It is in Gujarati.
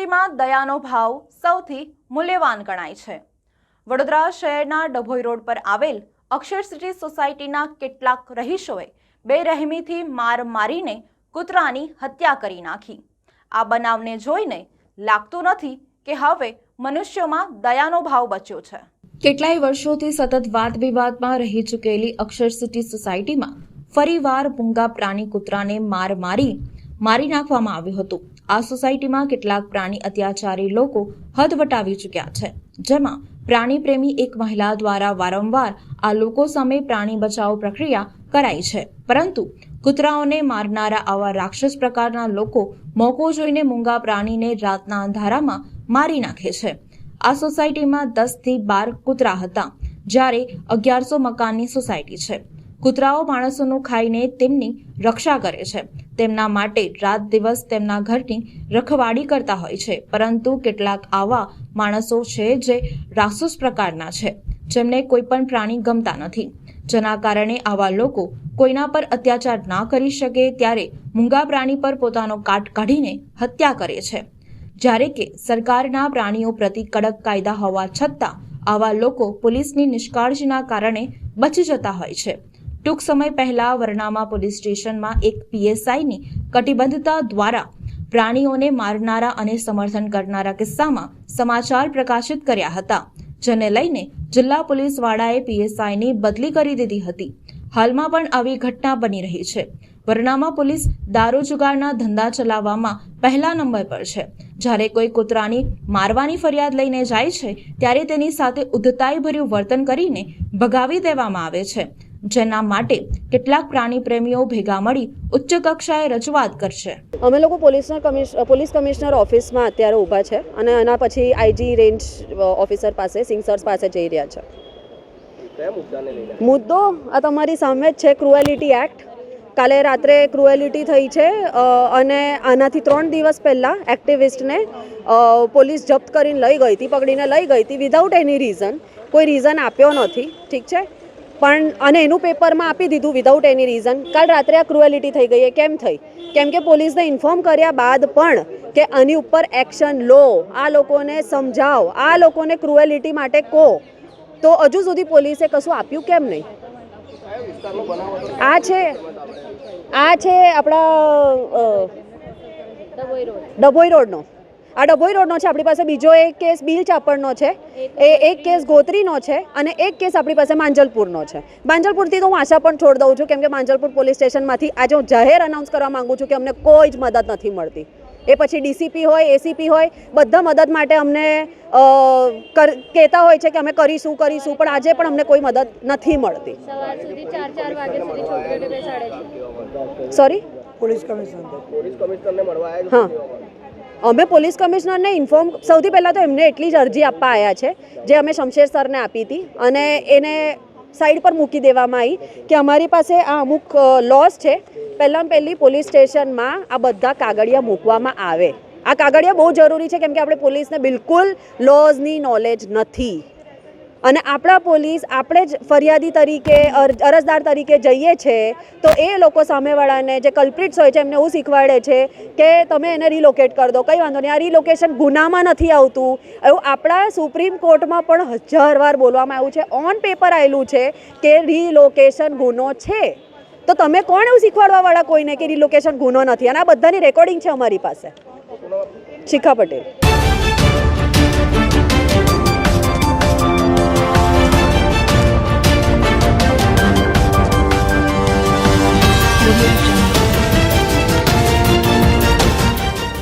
સૃષ્ટિમાં દયાનો ભાવ સૌથી મૂલ્યવાન ગણાય છે. વડોદરા શહેરના ડભોઈ રોડ પર આવેલ અક્ષર સિટી સોસાયટીના કેટલાક રહીશોએ બેરહેમીથી માર મારીને કૂતરાની હત્યા કરી નાખી. આ બનાવને જોઈને લાગતું નથી કે હવે મનુષ્યોમાં દયાનો ભાવ બચ્યો છે. કેટલાય વર્ષોથી સતત વાદ વિવાદમાં રહી ચૂકેલી અક્ષર સિટી સોસાયટીમાં ફરીવાર મૂંગા પ્રાણી કૂતરાને માર મારી મારી નાખવામાં આવ્યું હતું. આ સોસાયટીમાં કેટલાક પ્રાણી અત્યાચારી લોકો હદ વટાવી ચૂક્યા છે. જેમાં પ્રાણી પ્રેમી એક મહિલા દ્વારા વારંવાર આ લોકો સામે પ્રાણી બચાવ પ્રક્રિયા કરાઈ છે. પરંતુ કૂતરાઓને મારનારા આવા રાક્ષસ પ્રકારના લોકો મોકો જોઈને મૂંગા પ્રાણીને રાતના અંધારામાં મારી નાખે છે. આ સોસાયટીમાં દસથી બાર કૂતરા હતા, જ્યારે અગિયારસો મકાનની સોસાયટી છે. કૂતરાઓ માણસોનું ખાઈને તેમની રક્ષા કરે છે. તેમના માટે રાત દિવસ તેમના ઘરની રખવાડી કરતા હોય છે. પરંતુ કેટલાક આવા માણસો છે જે રાક્ષસ પ્રકારના છે. જેમને કોઈ પણ પ્રાણી ગમતા નથી. જેના કારણે આવા લોકો કોઈના પર અત્યાચાર ના કરી શકે ત્યારે મૂંગા પ્રાણી પર પોતાનો કાટ કાઢીને હત્યા કરે છે. જ્યારે કે સરકારના પ્રાણીઓ પ્રતિ કડક કાયદા હોવા છતાં આવા લોકો પોલીસની નિષ્કાળજીના કારણે બચી જતા હોય છે. ટૂંક સમય પહેલા વરનામા પોલીસ સ્ટેશનમાં એક પીએસઆઈની કટિબદ્ધતા દ્વારા પ્રાણીઓને મારનારા અને સમર્થન કરનારા કિસ્સામાં સમાચાર પ્રકાશિત કર્યા હતા, જેને લઈને જિલ્લા પોલીસ વાળાએ પીએસઆઈની બદલી કરી દીધી હતી. હાલમાં પણ આવી ઘટના બની રહી છે. વરનામા પોલીસ દારૂ જુગારના ધંધા ચલાવવામાં પહેલા નંબર પર છે. જ્યારે કોઈ કૂતરાની મારવાની ફરિયાદ લઈને જાય છે, ત્યારે તેની સાથે ઉદ્ધતાઈભર્યું વર્તન કરીને ભગાવી દેવામાં આવે છે. જેના માટે કેટલાક પ્રાણી પ્રેમીઓ ભેગા મળી ઉચ્ચ કક્ષાએ રજૂઆત કરશે. અમે લોકો પોલીસના પોલીસ કમિશનર ઓફિસમાં અત્યારે ઊભા છે અને એના પછી આઈજી રેન્જ ઓફિસર પાસે સિંગસર્સ પાસે જઈ રહ્યા છે. કયા મુદ્દાને લઈને? મુદ્દો આ તમારી સામે જ છે ક્રુએલિટી એક્ટ કાલે રાત્રે ક્રુએલિટી થઈ છે અને આનાથી ત્રણ દિવસ પહેલાં એક્ટિવિસ્ટને પોલીસ જપ્ત કરીને લઈ ગઈ હતી પકડીને લઈ ગઈ હતી વિધાઉટ એની રીઝન કોઈ રીઝન આપ્યો નથી. ઠીક છે? પણ અને એનું પેપરમાં આપી દીધું વિધાઉટ એની રીઝન કાલ રાત્રે આ ક્રુએલિટી થઈ ગઈ. એ કેમ થઈ? કેમ કે પોલીસને ઇન્ફોર્મ કર્યા બાદ પણ કે આની ઉપર એક્શન લો. આ લોકોને સમજાવો. આ લોકોને ક્રુએલિટી માટે કહો. તો હજુ સુધી પોલીસે કશું આપ્યું કેમ નહીં? આ છે આ છે આપણા ડભોઈ રોડનો. આ ડભોઈ રોડનો છે આપણી પાસે બીજો એક કેસ બિલ ચાપડનો છે. એ એક કેસ ગોત્રીનો છે અને એક કેસ આપણી પાસે માંજલપુરનો છે. માંજલપુરથી તો હું આશા પણ છોડ દઉં છું કેમ કે માંજલપુર પોલીસ સ્ટેશનમાંથી આજે હું જાહેર અનાઉન્સ કરવા માંગુ છું કે અમને કોઈ જ મદદ નથી મળતી. એ પછી ડીસીપી હોય એસીપી હોય બધા મદદ માટે અમને કર- કહેતા હોય છે કે અમે કરીશું કરીશું પણ આજે પણ અમને કોઈ મદદ નથી મળતી. સવાર સુધી ચાર ચાર વાગ્યા સુધી છોકરીઓને બેસાડે છે. સોરી પોલીસ કમિશનરને. મળવા આવ્યા હા. અમે પોલીસ કમિશનરને ઇન્ફોર્મ, સૌથી પહેલાં તો એમને એટલી જ અરજી આપવા આવ્યા છે, જે અમે શમશેર સરને આપી હતી. અને એને સાઈડ પર મૂકી દેવામાં આવી કે અમારી પાસે આ અમુક લોસ છે. પહેલાં પહેલી પોલીસ સ્ટેશનમાં આ બધા કાગળિયા મૂકવામાં આવે. આ કાગળિયા બહુ જરૂરી છે, કેમ કે આપણે પોલીસને બિલકુલ લોઝની નોલેજ નથી. અને આપણા પોલીસ આપણે જ ફરિયાદી તરીકે, અર- અરજદાર તરીકે જઈએ છે, તો એ લોકો સામેવાળાને જે કલ્પ્રિટ્સ હોય છે, એમને એવું શીખવાડે છે કે તમે એને રિલોકેટ કરી દો. કંઈ વાંધો નહીં, આ રિલોકેશન ગુનામાં નથી આવતું. એવું આપણા સુપ્રીમ કોર્ટમાં પણ હજાર વાર બોલવામાં આવ્યું છે. ઓન પેપર આવેલું છે કે રિલોકેશન ગુનો છે. તો તમે કોણ એવું શીખવાડવાવાળા કોઈને કે રિલોકેશન ગુનો નથી? અને આ બધાની રેકોર્ડિંગ છે અમારી પાસે. શિખા પટેલ.